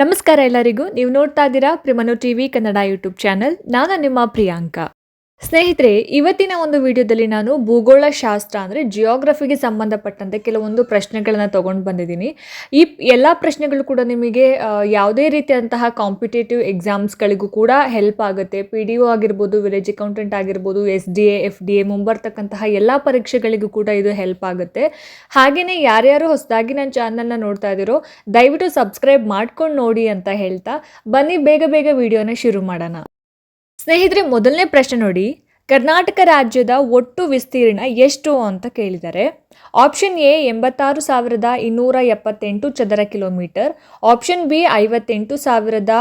ನಮಸ್ಕಾರ ಎಲ್ಲರಿಗೂ. ನೀವು ನೋಡ್ತಾ ಇದ್ದೀರಾ ಪ್ರಿಮನು ಟಿವಿ ಕನ್ನಡ ಯೂಟ್ಯೂಬ್ ಚಾನಲ್. ನಾನು ನಿಮ್ಮ ಪ್ರಿಯಾಂಕಾ. ಸ್ನೇಹಿತರೆ, ಇವತ್ತಿನ ಒಂದು ವಿಡಿಯೋದಲ್ಲಿ ನಾನು ಭೂಗೋಳ ಶಾಸ್ತ್ರ ಅಂದರೆ ಜಿಯೋಗ್ರಫಿಗೆ ಸಂಬಂಧಪಟ್ಟಂತೆ ಕೆಲವೊಂದು ಪ್ರಶ್ನೆಗಳನ್ನು ತೊಗೊಂಡು ಬಂದಿದ್ದೀನಿ. ಈ ಎಲ್ಲ ಪ್ರಶ್ನೆಗಳು ಕೂಡ ನಿಮಗೆ ಯಾವುದೇ ರೀತಿಯಾದಂತಹ ಕಾಂಪಿಟೇಟಿವ್ ಎಕ್ಸಾಮ್ಸ್ಗಳಿಗೂ ಕೂಡ ಹೆಲ್ಪ್ ಆಗುತ್ತೆ. ಪಿ ಡಿ ಒ ಆಗಿರ್ಬೋದು ವಿಲೇಜ್ ಅಕೌಂಟೆಂಟ್ ಆಗಿರ್ಬೋದು S D A F D A ಮುಂಬರ್ತಕ್ಕಂತಹ ಎಲ್ಲ ಪರೀಕ್ಷೆಗಳಿಗೂ ಕೂಡ ಇದು ಹೆಲ್ಪ್ ಆಗುತ್ತೆ. ಹಾಗೆಯೇ ಯಾರ್ಯಾರು ಹೊಸದಾಗಿ ನನ್ನ ಚಾನಲ್ನ ನೋಡ್ತಾ ಇದ್ದೀರೋ, ದಯವಿಟ್ಟು ಸಬ್ಸ್ಕ್ರೈಬ್ ಮಾಡ್ಕೊಂಡು ನೋಡಿ ಅಂತ ಹೇಳ್ತಾ, ಬನ್ನಿ ಬೇಗ ಬೇಗ ವಿಡಿಯೋನ ಶುರು ಮಾಡೋಣ. ಸ್ನೇಹಿತರೆ, ಮೊದಲನೇ ಪ್ರಶ್ನೆ ನೋಡಿ. ಕರ್ನಾಟಕ ರಾಜ್ಯದ ಒಟ್ಟು ವಿಸ್ತೀರ್ಣ ಎಷ್ಟು ಅಂತ ಕೇಳಿದ್ದಾರೆ ಆಪ್ಷನ್ ಎ ಎಂಬತ್ತಾರು ಸಾವಿರದ ಇನ್ನೂರ ಎಪ್ಪತ್ತೆಂಟು ಚದರ ಕಿಲೋಮೀಟರ್ ಆಪ್ಷನ್ ಬಿ ಐವತ್ತೆಂಟು ಸಾವಿರದ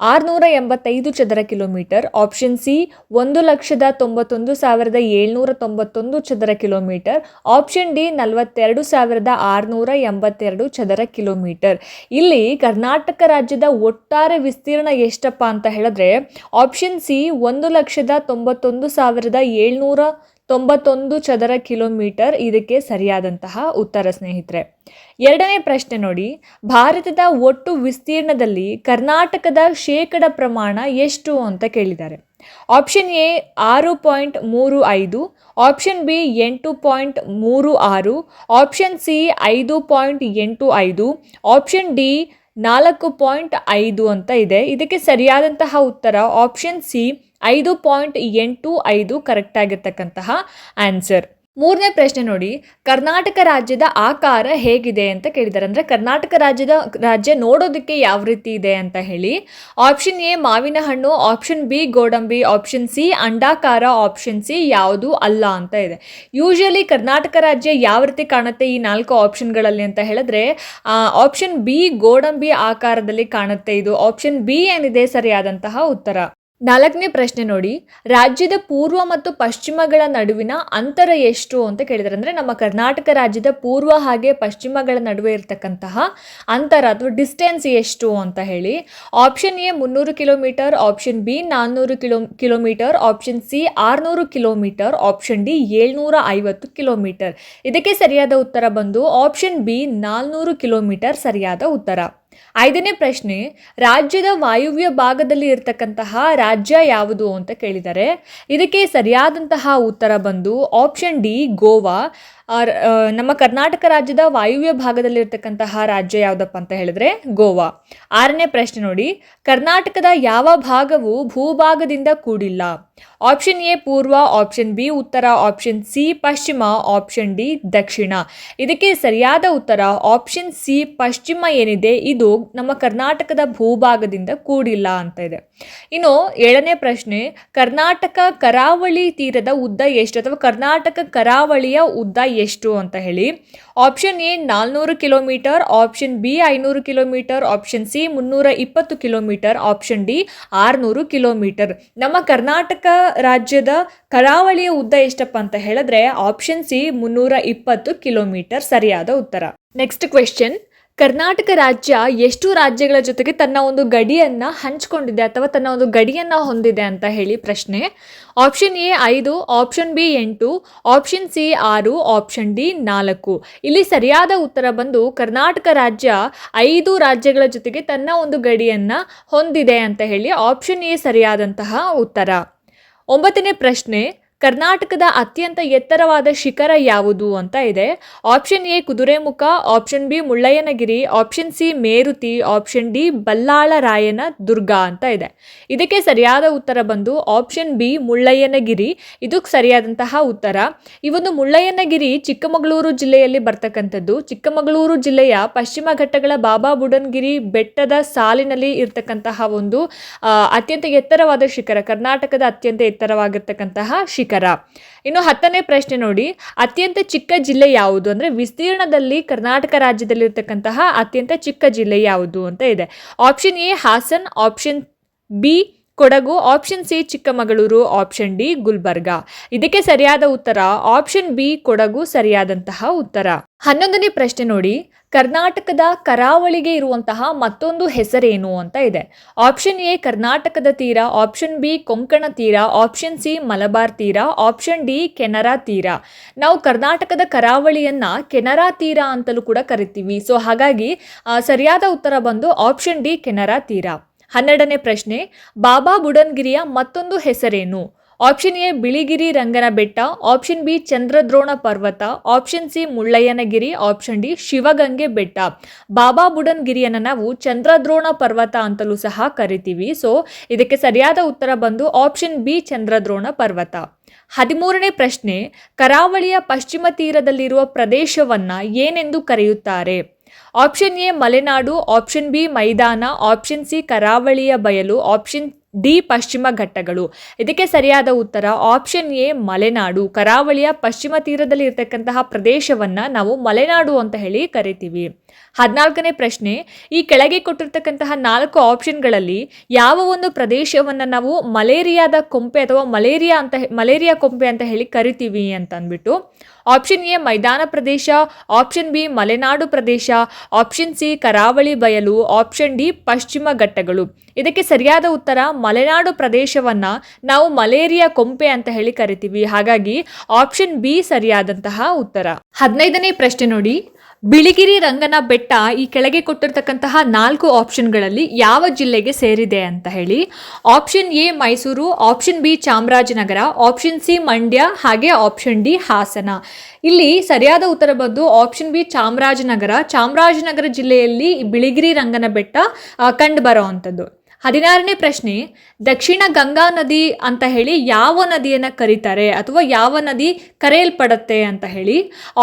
ಆರುನೂರ ಎಂಬತ್ತೈದು ಚದರ ಕಿಲೋಮೀಟರ್ ಆಪ್ಷನ್ ಸಿ ಒಂದು ಲಕ್ಷದ ತೊಂಬತ್ತೊಂದು ಸಾವಿರದ ಏಳ್ನೂರ ತೊಂಬತ್ತೊಂದು ಚದರ ಕಿಲೋಮೀಟರ್ ಆಪ್ಷನ್ ಡಿ ನಲವತ್ತೆರಡು ಸಾವಿರದ ಆರುನೂರ ಎಂಬತ್ತೆರಡು ಚದರ ಕಿಲೋಮೀಟರ್. ಇಲ್ಲಿ ಕರ್ನಾಟಕ ರಾಜ್ಯದ ಒಟ್ಟಾರೆ ವಿಸ್ತೀರ್ಣ ಎಷ್ಟಪ್ಪ ಅಂತ ಹೇಳಿದ್ರೆ ಆಪ್ಷನ್ ಸಿ ಒಂದು ಲಕ್ಷದ ತೊಂಬತ್ತೊಂದು ಸಾವಿರದ ಏಳ್ನೂರ ತೊಂಬತ್ತೊಂದು ಚದರ ಕಿಲೋಮೀಟರ್ ಇದಕ್ಕೆ ಸರಿಯಾದಂತಹ ಉತ್ತರ ಸ್ನೇಹಿತರೆ. ಎರಡನೇ ಪ್ರಶ್ನೆ ನೋಡಿ. ಭಾರತದ ಒಟ್ಟು ವಿಸ್ತೀರ್ಣದಲ್ಲಿ ಕರ್ನಾಟಕದ ಶೇಕಡ ಪ್ರಮಾಣ ಎಷ್ಟು ಅಂತ ಕೇಳಿದ್ದಾರೆ. ಆಪ್ಷನ್ ಎ ಆರು ಪಾಯಿಂಟ್ ಮೂರು ಐದು, ಆಪ್ಷನ್ ಬಿ ಎಂಟು ಪಾಯಿಂಟ್ ಮೂರು ಆರು, ಆಪ್ಷನ್ ಸಿ ಐದು ಪಾಯಿಂಟ್ ಎಂಟು ಐದು, ಆಪ್ಷನ್ ಡಿ ನಾಲ್ಕು ಪಾಯಿಂಟ್ ಐದು ಅಂತ ಇದೆ. ಇದಕ್ಕೆ ಸರಿಯಾದಂತಹ ಉತ್ತರ ಆಪ್ಷನ್ ಸಿ ಐದು ಪಾಯಿಂಟ್ ಎಂಟು ಐದು ಕರೆಕ್ಟ್ ಆಗಿರ್ತಕ್ಕಂತಹ ಆನ್ಸರ್. ಮೂರನೇ ಪ್ರಶ್ನೆ ನೋಡಿ, ಕರ್ನಾಟಕ ರಾಜ್ಯದ ಆಕಾರ ಹೇಗಿದೆ ಅಂತ ಕೇಳಿದ್ದಾರೆ. ಅಂದರೆ ಕರ್ನಾಟಕ ರಾಜ್ಯದ, ರಾಜ್ಯ ನೋಡೋದಕ್ಕೆ ಯಾವ ರೀತಿ ಇದೆ ಅಂತ ಹೇಳಿ ಆಪ್ಷನ್ ಎ ಮಾವಿನ ಹಣ್ಣು ಆಪ್ಷನ್ ಬಿ ಗೋಡಂಬಿ ಆಪ್ಷನ್ ಸಿ ಅಂಡಾಕಾರ ಆಪ್ಷನ್ ಸಿ ಯಾವುದು ಅಲ್ಲ ಅಂತ ಇದೆ. ಯೂಶಲಿ ಕರ್ನಾಟಕ ರಾಜ್ಯ ಯಾವ ರೀತಿ ಕಾಣುತ್ತೆ ಈ ನಾಲ್ಕು ಆಪ್ಷನ್ಗಳಲ್ಲಿ ಅಂತ ಹೇಳಿದ್ರೆ ಆಪ್ಷನ್ ಬಿ ಗೋಡಂಬಿ ಆಕಾರದಲ್ಲಿ ಕಾಣುತ್ತೆ ಇದು. ಆಪ್ಷನ್ ಬಿ ಏನಿದೆ ಸರಿಯಾದಂತಹ ಉತ್ತರ. ನಾಲ್ಕನೇ ಪ್ರಶ್ನೆ ನೋಡಿ, ರಾಜ್ಯದ ಪೂರ್ವ ಮತ್ತು ಪಶ್ಚಿಮಗಳ ನಡುವಿನ ಅಂತರ ಎಷ್ಟು ಅಂತ ಕೇಳಿದ್ರೆ. ಅಂದರೆ ನಮ್ಮ ಕರ್ನಾಟಕ ರಾಜ್ಯದ ಪೂರ್ವ ಹಾಗೆ ಪಶ್ಚಿಮಗಳ ನಡುವೆ ಇರತಕ್ಕಂತಹ ಅಂತರ ಅಥವಾ ಡಿಸ್ಟೆನ್ಸ್ ಎಷ್ಟು ಅಂತ ಹೇಳಿ ಆಪ್ಷನ್ ಎ ಮುನ್ನೂರು ಕಿಲೋಮೀಟರ್ ಆಪ್ಷನ್ ಬಿ ನಾನ್ನೂರು ಕಿಲೋ ಕಿಲೋಮೀಟರ್ ಆಪ್ಷನ್ ಸಿ ಆರುನೂರು ಕಿಲೋಮೀಟರ್ ಆಪ್ಷನ್ ಡಿ ಏಳ್ನೂರ ಐವತ್ತು ಕಿಲೋಮೀಟರ್ ಇದಕ್ಕೆ ಸರಿಯಾದ ಉತ್ತರ ಬಂದು ಆಪ್ಷನ್ ಬಿ ನಾಲ್ನೂರು ಕಿಲೋಮೀಟರ್ ಸರಿಯಾದ ಉತ್ತರ. ಐದನೇ ಪ್ರಶ್ನೆ, ರಾಜ್ಯದ ವಾಯುವ್ಯ ಭಾಗದಲ್ಲಿ ಇರತಕ್ಕಂತಹ ರಾಜ್ಯ ಯಾವುದು ಅಂತ ಕೇಳಿದ್ದಾರೆ ಇದಕ್ಕೆ ಸರಿಯಾದಂತಹ ಉತ್ತರ ಬಂದು ಆಪ್ಷನ್ ಡಿ ಗೋವಾ. ನಮ್ಮ ಕರ್ನಾಟಕ ರಾಜ್ಯದ ವಾಯುವ್ಯ ಭಾಗದಲ್ಲಿರ್ತಕ್ಕಂತಹ ರಾಜ್ಯ ಯಾವುದಪ್ಪ ಅಂತ ಹೇಳಿದ್ರೆ ಗೋವಾ. ಆರನೇ ಪ್ರಶ್ನೆ ನೋಡಿ, ಕರ್ನಾಟಕದ ಯಾವ ಭಾಗವು ಭೂಭಾಗದಿಂದ ಕೂಡಿಲ್ಲ? ಆಪ್ಷನ್ ಎ ಪೂರ್ವ, ಆಪ್ಷನ್ ಬಿ ಉತ್ತರ, ಆಪ್ಷನ್ ಸಿ ಪಶ್ಚಿಮ, ಆಪ್ಷನ್ ಡಿ ದಕ್ಷಿಣ. ಇದಕ್ಕೆ ಸರಿಯಾದ ಉತ್ತರ, ಆಪ್ಷನ್ ಸಿ ಪಶ್ಚಿಮ ಏನಿದೆ, ಇದು ನಮ್ಮ ಕರ್ನಾಟಕದ ಭೂಭಾಗದಿಂದ ಕೂಡಿಲ್ಲ ಅಂತ ಇದೆ. ಇನ್ನು ಏಳನೇ ಪ್ರಶ್ನೆ, ಕರ್ನಾಟಕ ಕರಾವಳಿ ತೀರದ ಉದ್ದ ಎಷ್ಟು ಅಥವಾ ಕರ್ನಾಟಕ ಕರಾವಳಿಯ ಉದ್ದ ಎಷ್ಟು ಅಂತ ಹೇಳಿ. ಆಪ್ಷನ್ ಎ ನಾಲ್ನೂರು ಕಿಲೋಮೀಟರ್ ಆಪ್ಷನ್ ಬಿ ಐನೂರು ಕಿಲೋಮೀಟರ್ ಆಪ್ಷನ್ ಸಿ ಮುನ್ನೂರ ಇಪ್ಪತ್ತು ಕಿಲೋಮೀಟರ್ ಆಪ್ಷನ್ ಡಿ ಆರುನೂರು ಕಿಲೋಮೀಟರ್. ನಮ್ಮ ಕರ್ನಾಟಕ ರಾಜ್ಯದ ಕರಾವಳಿಯ ಉದ್ದ ಎಷ್ಟಪ್ಪ ಅಂತ ಹೇಳಿದ್ರೆ ಆಪ್ಷನ್ ಸಿ ಮುನ್ನೂರ ಇಪ್ಪತ್ತು ಕಿಲೋಮೀಟರ್ ಸರಿಯಾದ ಉತ್ತರ. ನೆಕ್ಸ್ಟ್ ಕ್ವೆಶ್ಚನ್ ಕರ್ನಾಟಕ ರಾಜ್ಯ ಎಷ್ಟು ರಾಜ್ಯಗಳ ಜೊತೆಗೆ ತನ್ನ ಒಂದು ಗಡಿಯನ್ನು ಹಂಚಿಕೊಂಡಿದೆ ಅಥವಾ ತನ್ನ ಒಂದು ಗಡಿಯನ್ನು ಹೊಂದಿದೆ ಅಂತ ಹೇಳಿ ಪ್ರಶ್ನೆ. ಆಪ್ಷನ್ ಎ ಐದು, ಆಪ್ಷನ್ ಬಿ ಎಂಟು, ಆಪ್ಷನ್ ಸಿ ಆರು, ಆಪ್ಷನ್ ಡಿ ನಾಲ್ಕು. ಇಲ್ಲಿ ಸರಿಯಾದ ಉತ್ತರ ಬಂದು ಕರ್ನಾಟಕ ರಾಜ್ಯ ಐದು ರಾಜ್ಯಗಳ ಜೊತೆಗೆ ತನ್ನ ಒಂದು ಗಡಿಯನ್ನು ಹೊಂದಿದೆ ಅಂತ ಹೇಳಿ ಆಪ್ಷನ್ ಎ ಸರಿಯಾದಂತಹ ಉತ್ತರ. ಒಂಬತ್ತನೇ ಪ್ರಶ್ನೆ ಕರ್ನಾಟಕದ ಅತ್ಯಂತ ಎತ್ತರವಾದ ಶಿಖರ ಯಾವುದು ಅಂತ ಇದೆ. Option A Kudremukh, option B Mullayanagiri, option C Meruti, option D Ballalarayana Durga ಅಂತ ಇದೆ. ಇದಕ್ಕೆ ಸರಿಯಾದ ಉತ್ತರ ಬಂದು ಆಪ್ಷನ್ ಬಿ ಮುಳ್ಳಯ್ಯನಗಿರಿ. ಇದು ಸರಿಯಾದಂತಹ ಉತ್ತರ, ಈ ಒಂದು ಮುಳ್ಳಯ್ಯನಗಿರಿ ಚಿಕ್ಕಮಗಳೂರು ಜಿಲ್ಲೆಯಲ್ಲಿ ಬರ್ತಕ್ಕಂಥದ್ದು. ಚಿಕ್ಕಮಗಳೂರು ಜಿಲ್ಲೆಯ ಪಶ್ಚಿಮ ಘಟ್ಟಗಳ ಬಾಬಾ ಬುಡನ್ಗಿರಿ ಬೆಟ್ಟದ ಸಾಲಿನಲ್ಲಿ ಇರತಕ್ಕಂತಹ ಒಂದು ಅತ್ಯಂತ ಎತ್ತರವಾದ ಶಿಖರ, ಕರ್ನಾಟಕದ ಅತ್ಯಂತ ಎತ್ತರವಾಗಿರ್ತಕ್ಕಂತಹ ಶಿಖರ. ಇನ್ನು ಹತ್ತನೇ ಪ್ರಶ್ನೆ ನೋಡಿ, ಅತ್ಯಂತ ಚಿಕ್ಕ ಜಿಲ್ಲೆ ಯಾವುದು? ಅಂದರೆ ವಿಸ್ತೀರ್ಣದಲ್ಲಿ ಕರ್ನಾಟಕ ರಾಜ್ಯದಲ್ಲಿರ್ತಕ್ಕಂತಹ ಅತ್ಯಂತ ಚಿಕ್ಕ ಜಿಲ್ಲೆ ಯಾವುದು ಅಂತ ಇದೆ. Option A Hassan. Option B Kodagu option C Chikkamagaluru option D Gulbarga. ಇದಕ್ಕೆ ಸರಿಯಾದ ಉತ್ತರ ಆಪ್ಷನ್ ಬಿ ಕೊಡಗು ಸರಿಯಾದಂತಹ ಉತ್ತರ. ಹನ್ನೊಂದನೇ ಪ್ರಶ್ನೆ ನೋಡಿ. ಕರ್ನಾಟಕದ ಕರಾವಳಿಗೆ ಇರುವಂತಹ ಮತ್ತೊಂದು ಹೆಸರೇನು ಅಂತ ಇದೆ. ಆಪ್ಷನ್ ಎ ಕರ್ನಾಟಕದ ತೀರ ಆಪ್ಷನ್ ಬಿ ಕೊಂಕಣ ತೀರ ಆಪ್ಷನ್ ಸಿ ಮಲಬಾರ್ ತೀರ ಆಪ್ಷನ್ ಡಿ ಕೆನರಾ ತೀರ. ನಾವು ಕರ್ನಾಟಕದ ಕರಾವಳಿಯನ್ನ ಕೆನರಾ ತೀರ ಅಂತಲೂ ಕೂಡ ಕರಿತೀವಿ. ಸೊ ಹಾಗಾಗಿ ಸರಿಯಾದ ಉತ್ತರ ಬಂದು ಆಪ್ಷನ್ ಡಿ ಕೆನರಾ ತೀರ. ಹನ್ನೆರಡನೇ ಪ್ರಶ್ನೆ, ಬಾಬಾ ಬುಡನ್ಗಿರಿಯ ಮತ್ತೊಂದು ಹೆಸರೇನು? Option A, Biligiri Rangana Betta option B, Chandradrona ಪರ್ವತ, option C, Mullayanagiri, option D, Shivagange ಬೆಟ್ಟ. ಬಾಬಾ ಬುಡನ್ಗಿರಿಯನ್ನು ನಾವು ಚಂದ್ರದ್ರೋಣ ಪರ್ವತ ಅಂತಲೂ ಸಹ ಕರಿತೀವಿ. ಸೊ ಇದಕ್ಕೆ ಸರಿಯಾದ ಉತ್ತರ ಬಂದು ಆಪ್ಷನ್ ಬಿ, ಚಂದ್ರದ್ರೋಣ ಪರ್ವತ. ಹದಿಮೂರನೇ ಪ್ರಶ್ನೆ, ಕರಾವಳಿಯ ಪಶ್ಚಿಮ ತೀರದಲ್ಲಿರುವ ಪ್ರದೇಶವನ್ನು ಏನೆಂದು ಕರೆಯುತ್ತಾರೆ? Option A Malenadu, option B ಮೈದಾನ, ಆಪ್ಷನ್ ಸಿ ಕರಾವಳಿಯ ಬಯಲು, ಆಪ್ಷನ್ ಡಿ ಪಶ್ಚಿಮ ಘಟ್ಟಗಳು. ಇದಕ್ಕೆ ಸರಿಯಾದ ಉತ್ತರ ಆಪ್ಷನ್ ಎ ಮಲೆನಾಡು. ಕರಾವಳಿಯ ಪಶ್ಚಿಮ ತೀರದಲ್ಲಿ ಇರತಕ್ಕಂತಹ ಪ್ರದೇಶವನ್ನ ನಾವು ಮಲೆನಾಡು ಅಂತ ಹೇಳಿ ಕರಿತೀವಿ. ಹದಿನಾಲ್ಕನೇ ಪ್ರಶ್ನೆ, ಈ ಕೆಳಗೆ ಕೊಟ್ಟಿರ್ತಕ್ಕಂತಹ ನಾಲ್ಕು ಆಪ್ಷನ್ಗಳಲ್ಲಿ ಯಾವ ಒಂದು ಪ್ರದೇಶವನ್ನು ನಾವು ಮಲೇರಿಯಾದ ಕೊಂಪೆ ಅಥವಾ ಮಲೇರಿಯಾ ಅಂತ ಮಲೇರಿಯಾ ಕೊಂಪೆ ಅಂತ ಹೇಳಿ ಕರಿತೀವಿ ಅಂತ ಅಂದ್ಬಿಟ್ಟು, ಆಪ್ಷನ್ ಎ ಮೈದಾನ ಪ್ರದೇಶ, ಆಪ್ಷನ್ ಬಿ ಮಲೆನಾಡು ಪ್ರದೇಶ, ಆಪ್ಷನ್ ಸಿ ಕರಾವಳಿ ಬಯಲು, ಆಪ್ಷನ್ ಡಿ ಪಶ್ಚಿಮ ಘಟ್ಟಗಳು. ಇದಕ್ಕೆ ಸರಿಯಾದ ಉತ್ತರ ಮಲೆನಾಡು ಪ್ರದೇಶವನ್ನ ನಾವು ಮಲೇರಿಯಾ ಕೊಂಪೆ ಅಂತ ಹೇಳಿ ಕರಿತೀವಿ. ಹಾಗಾಗಿ ಆಪ್ಷನ್ ಬಿ ಸರಿಯಾದಂತಹ ಉತ್ತರ. ಹದಿನೈದನೇ ಪ್ರಶ್ನೆ ನೋಡಿ. ಬಿಳಿಗಿರಿ ರಂಗನ ಬೆಟ್ಟ ಈ ಕೆಳಗೆ ಕೊಟ್ಟಿರ್ತಕ್ಕಂತಹ ನಾಲ್ಕು ಆಪ್ಷನ್ಗಳಲ್ಲಿ ಯಾವ ಜಿಲ್ಲೆಗೆ ಸೇರಿದೆ ಅಂತ ಹೇಳಿ, option A Mysuru, option B Chamarajanagar, option C Mandya, ಹಾಗೆ ಆಪ್ಷನ್ ಡಿ ಹಾಸನ. ಇಲ್ಲಿ ಸರಿಯಾದ ಉತ್ತರ ಬಂದು ಆಪ್ಷನ್ ಬಿ ಚಾಮರಾಜನಗರ. ಚಾಮರಾಜನಗರ ಜಿಲ್ಲೆಯಲ್ಲಿ ಬಿಳಿಗಿರಿ ರಂಗನ ಬೆಟ್ಟ ಕಂಡು ಬರೋವಂಥದ್ದು ಹದಿನಾರನೇ ಪ್ರಶ್ನೆ, ದಕ್ಷಿಣ ಗಂಗಾ ನದಿ ಅಂತ ಹೇಳಿ ಯಾವ ನದಿಯನ್ನು ಕರೀತಾರೆ ಅಥವಾ ಯಾವ ನದಿ ಕರೆಯಲ್ಪಡುತ್ತೆ ಅಂತ ಹೇಳಿ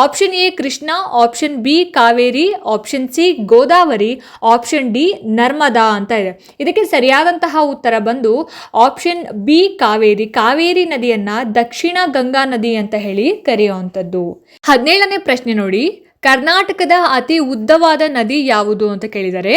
option A Krishna option B Kaveri option C Godavari option D Narmada ಅಂತ ಇದೆ. ಇದಕ್ಕೆ ಸರಿಯಾದಂತಹ ಉತ್ತರ ಬಂದು ಆಪ್ಷನ್ ಬಿ ಕಾವೇರಿ ಕಾವೇರಿ ನದಿಯನ್ನು ದಕ್ಷಿಣ ಗಂಗಾ ನದಿ ಅಂತ ಹೇಳಿ ಕರೆಯುವಂಥದ್ದು. ಹದಿನೇಳನೇ ಪ್ರಶ್ನೆ ನೋಡಿ ಕರ್ನಾಟಕದ ಅತಿ ಉದ್ದವಾದ ನದಿ ಯಾವುದು ಅಂತ ಕೇಳಿದರೆ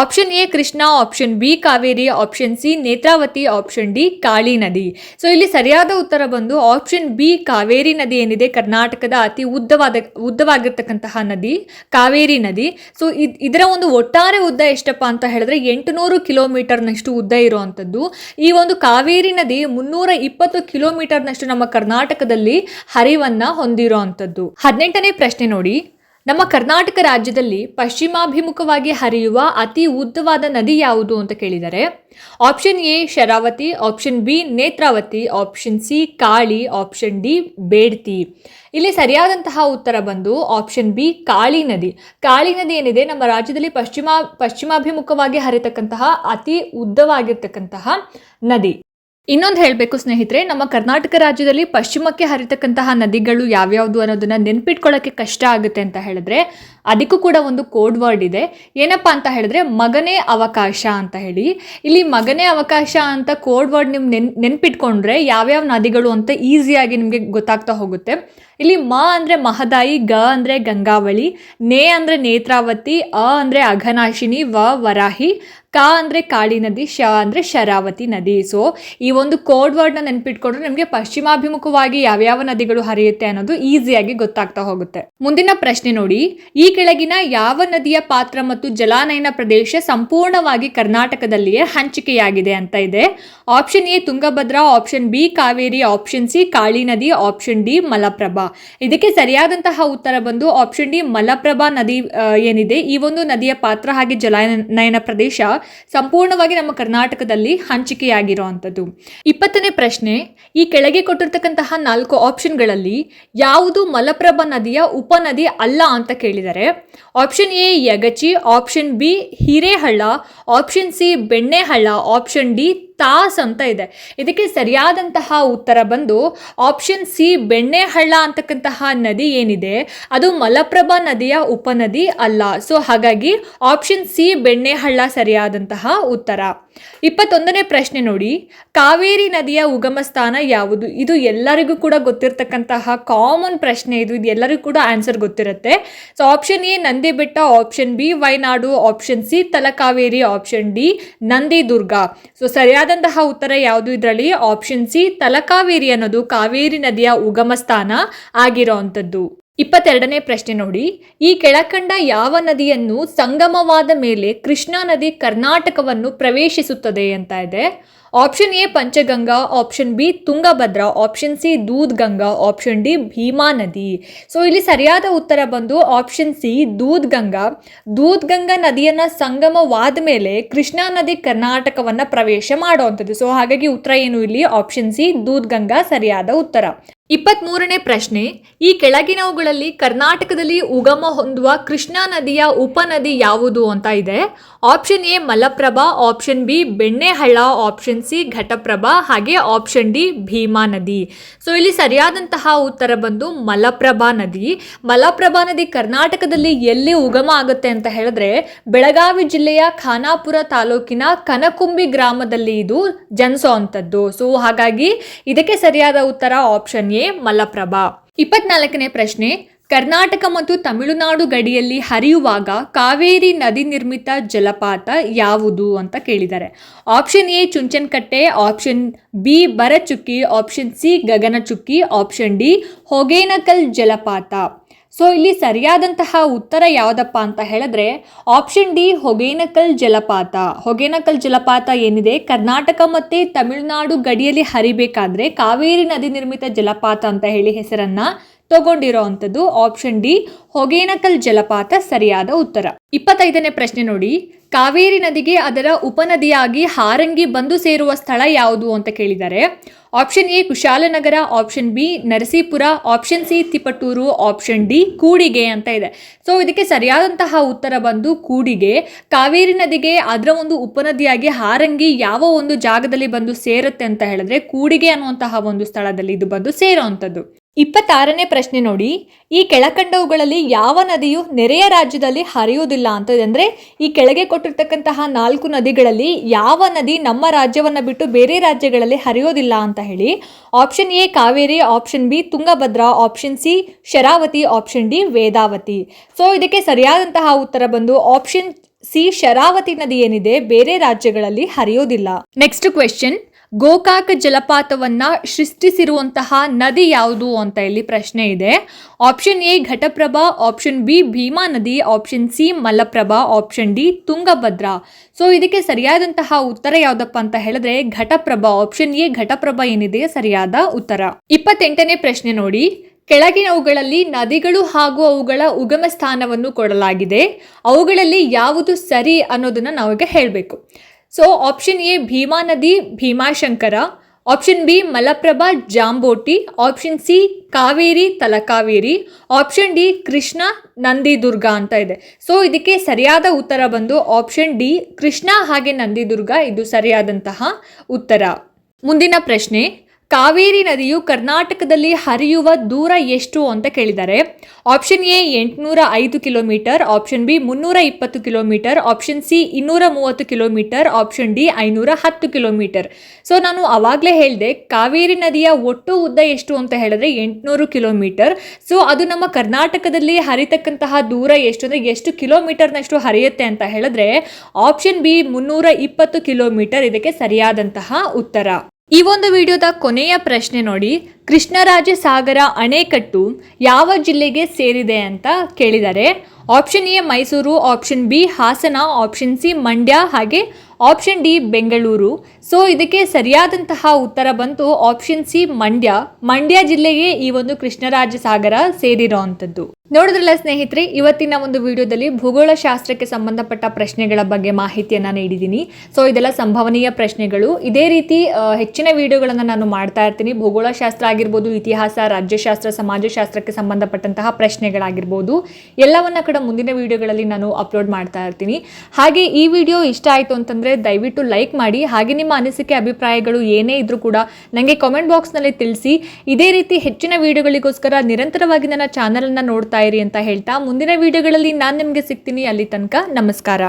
option A Krishna option B Kaveri option C Netravati option D Kali ನದಿ. ಸೊ ಇಲ್ಲಿ ಸರಿಯಾದ ಉತ್ತರ ಬಂದು ಆಪ್ಷನ್ ಬಿ ಕಾವೇರಿ ನದಿ ಏನಿದೆ, ಕರ್ನಾಟಕದ ಅತಿ ಉದ್ದವಾದ, ಉದ್ದವಾಗಿರ್ತಕ್ಕಂತಹ ನದಿ, ಕಾವೇರಿ ನದಿ. ಸೊ ಇದರ ಒಂದು ಒಟ್ಟಾರೆ ಉದ್ದ ಎಷ್ಟಪ್ಪ ಅಂತ ಹೇಳಿದ್ರೆ, ಎಂಟುನೂರು ಕಿಲೋಮೀಟರ್ನಷ್ಟು ಉದ್ದ ಇರುವಂಥದ್ದು. ಈ ಒಂದು ಕಾವೇರಿ ನದಿ ಮುನ್ನೂರ ಇಪ್ಪತ್ತು ಕಿಲೋಮೀಟರ್ನಷ್ಟು ನಮ್ಮ ಕರ್ನಾಟಕದಲ್ಲಿ ಹರಿವನ್ನು ಹೊಂದಿರುವಂಥದ್ದು. ಹದಿನೆಂಟನೇ ಪ್ರಶ್ನೆ ನೋಡಿ. ನಮ್ಮ ಕರ್ನಾಟಕ ರಾಜ್ಯದಲ್ಲಿ ಪಶ್ಚಿಮಾಭಿಮುಖವಾಗಿ ಹರಿಯುವ ಅತಿ ಉದ್ದವಾದ ನದಿ ಯಾವುದು ಅಂತ ಕೇಳಿದರೆ option A Sharavati option B Netravati option C Kali option D Bedti. ಇಲ್ಲಿ ಸರಿಯಾದಂತಹ ಉತ್ತರ ಬಂದು ಆಪ್ಷನ್ ಬಿ ಕಾಳಿ ನದಿ. ಕಾಳಿ ನದಿ ಏನಿದೆ? ನಮ್ಮ ರಾಜ್ಯದಲ್ಲಿ ಪಶ್ಚಿಮ, ಪಶ್ಚಿಮಾಭಿಮುಖವಾಗಿ ಹರಿತಕ್ಕಂತಹ ಅತಿ ಉದ್ದವಾಗಿರ್ತಕ್ಕಂತಹ ನದಿ. ಇನ್ನೊಂದು ಹೇಳಬೇಕು ಸ್ನೇಹಿತರೆ, ನಮ್ಮ ಕರ್ನಾಟಕ ರಾಜ್ಯದಲ್ಲಿ ಪಶ್ಚಿಮಕ್ಕೆ ಹರಿತಕ್ಕಂತಹ ನದಿಗಳು ಯಾವ್ಯಾವುದು ಅನ್ನೋದನ್ನ ನೆನ್ಪಿಟ್ಕೊಳ್ಳೋಕ್ಕೆ ಕಷ್ಟ ಆಗುತ್ತೆ ಅಂತ ಹೇಳಿದ್ರೆ ಅದಕ್ಕೂ ಕೂಡ ಒಂದು ಕೋಡ್ ವರ್ಡ್ ಇದೆ. ಏನಪ್ಪ ಅಂತ ಹೇಳಿದ್ರೆ ಮಗನೇ ಅವಕಾಶ ಅಂತ ಹೇಳಿ. ಇಲ್ಲಿ ಮಗನೇ ಅವಕಾಶ ಅಂತ ಕೋಡ್ ವರ್ಡ್ ನಿಮ್ಗೆ ನೆನ್, ನೆನ್ಪಿಟ್ಕೊಂಡ್ರೆ ಯಾವ್ಯಾವ ನದಿಗಳು ಅಂತ ಈಸಿಯಾಗಿ ನಿಮಗೆ ಗೊತ್ತಾಗ್ತಾ ಹೋಗುತ್ತೆ. ಇಲ್ಲಿ ಮ ಅಂದರೆ ಮಹದಾಯಿ, ಗ ಅಂದರೆ ಗಂಗಾವಳಿ, ನೇ ಅಂದರೆ ನೇತ್ರಾವತಿ, ಅ ಅಂದರೆ ಅಘನಾಶಿನಿ, ವ ವರಾಹಿ, ಕ ಅಂದರೆ ಕಾಳಿ ನದಿ, ಶ ಅಂದರೆ ಶರಾವತಿ ನದಿ. ಸೊ ಈ ಒಂದು ಕೋಡ್ ವರ್ಡ್ನ ನೆನ್ಪಿಟ್ಕೊಂಡ್ರೆ ನಿಮಗೆ ಪಶ್ಚಿಮಾಭಿಮುಖವಾಗಿ ಯಾವ್ಯಾವ ನದಿಗಳು ಹರಿಯುತ್ತೆ ಅನ್ನೋದು ಈಸಿಯಾಗಿ ಗೊತ್ತಾಗ್ತಾ ಹೋಗುತ್ತೆ. ಮುಂದಿನ ಪ್ರಶ್ನೆ ನೋಡಿ. ಈ ಕೆಳಗಿನ ಯಾವ ನದಿಯ ಪಾತ್ರ ಮತ್ತು ಜಲಾನಯನ ಪ್ರದೇಶ ಸಂಪೂರ್ಣವಾಗಿ ಕರ್ನಾಟಕದಲ್ಲಿಯೇ ಹಂಚಿಕೆಯಾಗಿದೆ ಅಂತ ಇದೆ. Option A Tungabhadra, option B Kaveri, option C Kali ನದಿ, ಆಪ್ಷನ್ ಡಿ ಮಲಪ್ರಭಾ. ಇದಕ್ಕೆ ಸರಿಯಾದಂತಹ ಉತ್ತರ ಬಂದು ಆಪ್ಷನ್ ಡಿ ಮಲಪ್ರಭಾ ನದಿ ಏನಿದೆ. ಈ ಒಂದು ನದಿಯ ಪಾತ್ರ ಹಾಗೆ ಜಲಾನಯನ ಪ್ರದೇಶ ಸಂಪೂರ್ಣವಾಗಿ ನಮ್ಮ ಕರ್ನಾಟಕದಲ್ಲಿ ಹಂಚಿಕೆಯಾಗಿರುವಂಥದ್ದು. ಇಪ್ಪತ್ತನೇ ಪ್ರಶ್ನೆ, ಈ ಕೆಳಗೆ ಕೊಟ್ಟಿರ್ತಕ್ಕಂತಹ ನಾಲ್ಕು ಆಪ್ಷನ್ಗಳಲ್ಲಿ ಯಾವುದು ಮಲಪ್ರಭಾ ನದಿಯ ಉಪನದಿ ಅಲ್ಲ ಅಂತ ಕೇಳಿದರೆ option A Yagachi option B Hirehalla option C Bennehalla option D ತಾಸ್ ಅಂತ ಇದೆ. ಇದಕ್ಕೆ ಸರಿಯಾದಂತಹ ಉತ್ತರ ಬಂದು ಆಪ್ಷನ್ ಸಿ ಬೆಣ್ಣೆಹಳ್ಳ ಅಂತಕ್ಕಂತಹ ನದಿ ಏನಿದೆ, ಅದು ಮಲಪ್ರಭಾ ನದಿಯ ಉಪನದಿ ಅಲ್ಲ. ಸೊ ಹಾಗಾಗಿ ಆಪ್ಷನ್ ಸಿ ಬೆಣ್ಣೆಹಳ್ಳ ಸರಿಯಾದಂತಹ ಉತ್ತರ. ಇಪ್ಪತ್ತೊಂದನೇ ಪ್ರಶ್ನೆ ನೋಡಿ. ಕಾವೇರಿ ನದಿಯ ಉಗಮ ಸ್ಥಾನ ಯಾವುದು? ಇದು ಎಲ್ಲರಿಗೂ ಕೂಡ ಗೊತ್ತಿರತಕ್ಕಂತಹ ಕಾಮನ್ ಪ್ರಶ್ನೆ ಇದು. ಇದು ಎಲ್ಲರಿಗೂ ಕೂಡ ಆನ್ಸರ್ ಗೊತ್ತಿರುತ್ತೆ. ಸೊ ಆಪ್ಷನ್ ಎ ನಂದಿ ಬೆಟ್ಟ option B Wayanad option C Talakaveri option D Nandidurga. So ಸರಿಯಾದ ಸರಿಯಾದಂತಹ ಉತ್ತರ ಯಾವುದು ಇದರಲ್ಲಿ? ಆಪ್ಷನ್ ಸಿ ತಲಕಾವೇರಿ ಅನ್ನೋದು ಕಾವೇರಿ ನದಿಯ ಉಗಮ ಸ್ಥಾನ ಆಗಿರೋವಂಥದ್ದು ಇಪ್ಪತ್ತೆರಡನೇ ಪ್ರಶ್ನೆ ನೋಡಿ. ಈ ಕೆಳಕಂಡ ಯಾವ ನದಿಯನ್ನು ಸಂಗಮವಾದ ಮೇಲೆ ಕೃಷ್ಣಾ ನದಿ ಕರ್ನಾಟಕವನ್ನು ಪ್ರವೇಶಿಸುತ್ತದೆ ಅಂತ ಇದೆ. Option A Panchaganga, option B Tungabhadra, option C Doodh Ganga option D Bhima ನದಿ. ಸೊ ಇಲ್ಲಿ ಸರಿಯಾದ ಉತ್ತರ ಬಂದು ಆಪ್ಷನ್ ಸಿ ದೂದ್ ಗಂಗಾ ದೂದ್ ಗಂಗಾ ನದಿಯನ್ನ ಸಂಗಮವಾದ ಮೇಲೆ ಕೃಷ್ಣಾ ನದಿ ಕರ್ನಾಟಕವನ್ನು ಪ್ರವೇಶ ಮಾಡುವಂಥದ್ದು ಸೊ ಹಾಗಾಗಿ ಉತ್ತರ ಏನು ಇಲ್ಲಿ? ಆಪ್ಷನ್ ಸಿ ದೂದ್ ಗಂಗಾ ಸರಿಯಾದ ಉತ್ತರ. ಇಪ್ಪತ್ತ್ ಮೂರನೇ ಪ್ರಶ್ನೆ, ಈ ಕೆಳಗಿನವುಗಳಲ್ಲಿ ಕರ್ನಾಟಕದಲ್ಲಿ ಉಗಮ ಹೊಂದುವ ಕೃಷ್ಣಾ ನದಿಯ ಉಪನದಿ ಯಾವುದು ಅಂತ ಇದೆ. Option A Malaprabha. Option B Bennehalla. Option C Ghataprabha. ಹಾಗೆ ಆಪ್ಷನ್ ಡಿ ಭೀಮಾ ನದಿ. ಸೊ ಇಲ್ಲಿ ಸರಿಯಾದಂತಹ ಉತ್ತರ ಬಂದು ಮಲಪ್ರಭಾ ನದಿ. ಮಲಪ್ರಭಾ ನದಿ ಕರ್ನಾಟಕದಲ್ಲಿ ಎಲ್ಲಿ ಉಗಮ ಆಗುತ್ತೆ ಅಂತ ಹೇಳಿದ್ರೆ, ಬೆಳಗಾವಿ ಜಿಲ್ಲೆಯ ಖಾನಾಪುರ ತಾಲೂಕಿನ ಕನಕುಂಬಿ ಗ್ರಾಮದಲ್ಲಿ ಇದು ಜನಿಸೋ ಅಂಥದ್ದು. ಸೊ ಹಾಗಾಗಿ ಇದಕ್ಕೆ ಸರಿಯಾದ ಉತ್ತರ ಆಪ್ಷನ್ ಎ ಮಲಪ್ರಭಾ. ಇಪ್ಪತ್ನಾಲ್ಕನೇ ಪ್ರಶ್ನೆ, ಕರ್ನಾಟಕ ಮತ್ತು ತಮಿಳುನಾಡು ಗಡಿಯಲ್ಲಿ ಹರಿಯುವಾಗ ಕಾವೇರಿ ನದಿ ನಿರ್ಮಿತ ಜಲಪಾತ ಯಾವುದು ಅಂತ ಕೇಳಿದ್ದಾರೆ. Option A Chunchanakatte, option B Barachukki option C Gaganachukki, option D Hogenakal ಜಲಪಾತ. ಸೊ ಇಲ್ಲಿ ಸರಿಯಾದಂತಹ ಉತ್ತರ ಯಾವುದಪ್ಪ ಅಂತ ಹೇಳಿದ್ರೆ ಆಪ್ಷನ್ ಡಿ ಹೊಗೇನಕಲ್ ಜಲಪಾತ ಹೊಗೇನಕಲ್ ಜಲಪಾತ ಏನಿದೆ? ಕರ್ನಾಟಕ ಮತ್ತು ತಮಿಳುನಾಡು ಗಡಿಯಲ್ಲಿ ಹರಿಬೇಕಾದ್ರೆ ಕಾವೇರಿ ನದಿ ನಿರ್ಮಿತ ಜಲಪಾತ ಅಂತ ಹೇಳಿ ಹೆಸರನ್ನ ತಗೊಂಡಿರೋ ಅಂಥದ್ದು ಆಪ್ಷನ್ ಡಿ ಹೊಗೇನಕಲ್ ಜಲಪಾತ ಸರಿಯಾದ ಉತ್ತರ. ಇಪ್ಪತ್ತೈದನೇ ಪ್ರಶ್ನೆ ನೋಡಿ. ಕಾವೇರಿ ನದಿಗೆ ಅದರ ಉಪನದಿಯಾಗಿ ಹಾರಂಗಿ ಬಂದು ಸೇರುವ ಸ್ಥಳ ಯಾವುದು ಅಂತ ಕೇಳಿದ್ದಾರೆ option A Kushalanagar, option B Narasipura, option C Tiptur, option D Kudige ಅಂತ ಇದೆ. ಸೊ ಇದಕ್ಕೆ ಸರಿಯಾದಂತಹ ಉತ್ತರ ಬಂದು ಕೂಡಿಗೆ. ಕಾವೇರಿ ನದಿಗೆ ಅದರ ಒಂದು ಉಪನದಿಯಾಗಿ ಹಾರಂಗಿ ಯಾವ ಒಂದು ಜಾಗದಲ್ಲಿ ಬಂದು ಸೇರುತ್ತೆ ಅಂತ ಹೇಳಿದ್ರೆ, ಕೂಡಿಗೆ ಅನ್ನುವಂತಹ ಒಂದು ಸ್ಥಳದಲ್ಲಿ ಇದು ಬಂದು ಸೇರುವಂಥದ್ದು ಇಪ್ಪತ್ತಾರನೇ ಪ್ರಶ್ನೆ ನೋಡಿ. ಈ ಕೆಳಕಂಡವುಗಳಲ್ಲಿ ಯಾವ ನದಿಯು ನೆರೆಯ ರಾಜ್ಯದಲ್ಲಿ ಹರಿಯುವುದಿಲ್ಲ ಅಂತ ಅಂದರೆ ಈ ಕೆಳಗೆ ಕೊಟ್ಟಿರ್ತಕ್ಕಂತಹ ನಾಲ್ಕು ನದಿಗಳಲ್ಲಿ ಯಾವ ನದಿ ನಮ್ಮ ರಾಜ್ಯವನ್ನು ಬಿಟ್ಟು ಬೇರೆ ರಾಜ್ಯಗಳಲ್ಲಿ ಹರಿಯೋದಿಲ್ಲ ಅಂತ ಹೇಳಿ. Option A Kaveri, option B Tungabhadra, option C Sharavati, option D Vedavati. So, ಇದಕ್ಕೆ ಸರಿಯಾದಂತಹ ಉತ್ತರ ಬಂದು ಆಪ್ಷನ್ ಸಿ ಶರಾವತಿ ನದಿ ಏನಿದೆ, ಬೇರೆ ರಾಜ್ಯಗಳಲ್ಲಿ ಹರಿಯೋದಿಲ್ಲ ನೆಕ್ಸ್ಟ್ ಕ್ವೆಶ್ಚನ್. ಗೋಕಾಕ ಜಲಪಾತವನ್ನ ಸೃಷ್ಟಿಸಿರುವಂತಹ ನದಿ ಯಾವುದು ಅಂತ ಇಲ್ಲಿ ಪ್ರಶ್ನೆ ಇದೆ. Option A Ghataprabha. Option B Bhima ನದಿ. Option C Malaprabha. Option D Tungabhadra. So ಇದಕ್ಕೆ ಸರಿಯಾದಂತಹ ಉತ್ತರ ಯಾವುದಪ್ಪ ಅಂತ ಹೇಳಿದ್ರೆ ಘಟಪ್ರಭಾ. ಆಪ್ಷನ್ ಎ ಘಟಪ್ರಭಾ ಏನಿದೆ? ಸರಿಯಾದ ಉತ್ತರ. ಇಪ್ಪತ್ತೆಂಟನೇ ಪ್ರಶ್ನೆ ನೋಡಿ. ಕೆಳಗಿನವುಗಳಲ್ಲಿ ನದಿಗಳು ಹಾಗೂ ಅವುಗಳ ಉಗಮ ಸ್ಥಾನವನ್ನು ಕೊಡಲಾಗಿದೆ. ಅವುಗಳಲ್ಲಿ ಯಾವುದು ಸರಿ ಅನ್ನೋದನ್ನ ನಾವೀಗ ಹೇಳಬೇಕು. ಸೊ ಆಪ್ಷನ್ ಎ ಭೀಮಾ ನದಿ Bhimashankar option B Malaprabha Jamboti option C Kaveri Talakaveri option D Krishna Nandidurga ಅಂತ ಇದೆ. ಸೊ ಇದಕ್ಕೆ ಸರಿಯಾದ ಉತ್ತರ ಬಂದು ಆಪ್ಷನ್ ಡಿ ಕೃಷ್ಣ ಹಾಗೆ ನಂದಿದುರ್ಗ ಇದು ಸರಿಯಾದಂತಹ ಉತ್ತರ. ಮುಂದಿನ ಪ್ರಶ್ನೆ ಕಾವೇರಿ ನದಿಯು ಕರ್ನಾಟಕದಲ್ಲಿ ಹರಿಯುವ ದೂರ ಎಷ್ಟು ಅಂತ ಕೇಳಿದ್ದಾರೆ ಆಪ್ಷನ್ ಎ ಎಂಟುನೂರ ಐದು ಕಿಲೋಮೀಟರ್ ಆಪ್ಷನ್ ಬಿ ಮುನ್ನೂರ ಇಪ್ಪತ್ತು ಕಿಲೋಮೀಟರ್ ಆಪ್ಷನ್ ಸಿ ಇನ್ನೂರ ಮೂವತ್ತು ಕಿಲೋಮೀಟರ್ ಆಪ್ಷನ್ ಡಿ ಐನೂರ ಹತ್ತು ಕಿಲೋಮೀಟರ್. ಸೊ ನಾನು ಅವಾಗಲೇ ಹೇಳಿದೆ, ಕಾವೇರಿ ನದಿಯ ಒಟ್ಟು ಉದ್ದ ಎಷ್ಟು ಅಂತ ಹೇಳಿದ್ರೆ ಎಂಟುನೂರು ಕಿಲೋಮೀಟರ್. ಸೊ ಅದು ನಮ್ಮ ಕರ್ನಾಟಕದಲ್ಲಿ ಹರಿತಕ್ಕಂತಹ ದೂರ ಎಷ್ಟು ಅಂದರೆ ಎಷ್ಟು ಕಿಲೋಮೀಟರ್ನಷ್ಟು ಹರಿಯುತ್ತೆ ಅಂತ ಹೇಳಿದ್ರೆ ಆಪ್ಷನ್ ಬಿ ಮುನ್ನೂರ ಇಪ್ಪತ್ತು ಕಿಲೋಮೀಟರ್ ಇದಕ್ಕೆ ಸರಿಯಾದಂತಹ ಉತ್ತರ. ಈ ಒಂದು ವಿಡಿಯೋದ ಕೊನೆಯ ಪ್ರಶ್ನೆ ನೋಡಿ. ಕೃಷ್ಣರಾಜ ಸಾಗರ ಅಣೆಕಟ್ಟು ಯಾವ ಜಿಲ್ಲೆಗೆ ಸೇರಿದೆ ಅಂತ ಕೇಳಿದರೆ option A Mysuru, option B Hassan, option C Mandya ಹಾಗೆ ಆಪ್ಷನ್ ಡಿ ಬೆಂಗಳೂರು. ಸೊ ಇದಕ್ಕೆ ಸರಿಯಾದಂತಹ ಉತ್ತರ ಬಂತು ಆಪ್ಷನ್ ಸಿ ಮಂಡ್ಯ. ಮಂಡ್ಯ ಜಿಲ್ಲೆಗೆ ಈ ಒಂದು ಕೃಷ್ಣರಾಜ ಸಾಗರ ಸೇರಿರೋ ಅಂಥದ್ದು ನೋಡಿದ್ರಲ್ಲ ಸ್ನೇಹಿತರೆ, ಇವತ್ತಿನ ಒಂದು ವಿಡಿಯೋದಲ್ಲಿ ಭೂಗೋಳ ಶಾಸ್ತ್ರಕ್ಕೆ ಸಂಬಂಧಪಟ್ಟ ಪ್ರಶ್ನೆಗಳ ಬಗ್ಗೆ ಮಾಹಿತಿಯನ್ನು ನೀಡಿದ್ದೀನಿ. ಸೊ ಇದೆಲ್ಲ ಸಂಭವನೀಯ ಪ್ರಶ್ನೆಗಳು. ಇದೇ ರೀತಿ ಹೆಚ್ಚಿನ ವಿಡಿಯೋಗಳನ್ನು ನಾನು ಮಾಡ್ತಾ ಇರ್ತೀನಿ. ಭೂಗೋಳ ಶಾಸ್ತ್ರ ಆಗಿರ್ಬೋದು, ಇತಿಹಾಸ, ರಾಜ್ಯಶಾಸ್ತ್ರ, ಸಮಾಜಶಾಸ್ತ್ರಕ್ಕೆ ಸಂಬಂಧಪಟ್ಟಂತಹ ಪ್ರಶ್ನೆಗಳಾಗಿರ್ಬೋದು, ಎಲ್ಲವನ್ನ ಕೂಡ ಮುಂದಿನ ವಿಡಿಯೋಗಳಲ್ಲಿ ನಾನು ಅಪ್ಲೋಡ್ ಮಾಡ್ತಾ ಇರ್ತೀನಿ. ಹಾಗೆ ಈ ವಿಡಿಯೋ ಇಷ್ಟ ಆಯಿತು ಅಂತಂದರೆ ದಯವಿಟ್ಟು ಲೈಕ್ ಮಾಡಿ, ಹಾಗೆ ನಿಮ್ಮ ಅನಿಸಿಕೆ, ಅಭಿಪ್ರಾಯಗಳು ಏನೇ ಇದ್ರೂ ಕೂಡ ನನಗೆ ಕಾಮೆಂಟ್ ಬಾಕ್ಸ್ನಲ್ಲಿ ತಿಳಿಸಿ. ಇದೇ ರೀತಿ ಹೆಚ್ಚಿನ ವಿಡಿಯೋಗಳಿಗೋಸ್ಕರ ನಿರಂತರವಾಗಿ ನನ್ನ ಚಾನಲನ್ನು ನೋಡ್ತಾ ಇರಿ ಅಂತ ಹೇಳ್ತಾ ಮುಂದಿನ ವಿಡಿಯೋಗಳಲ್ಲಿ ನಾನು ನಿಮಗೆ ಸಿಗ್ತೀನಿ. ಅಲ್ಲಿ ತನಕ ನಮಸ್ಕಾರ.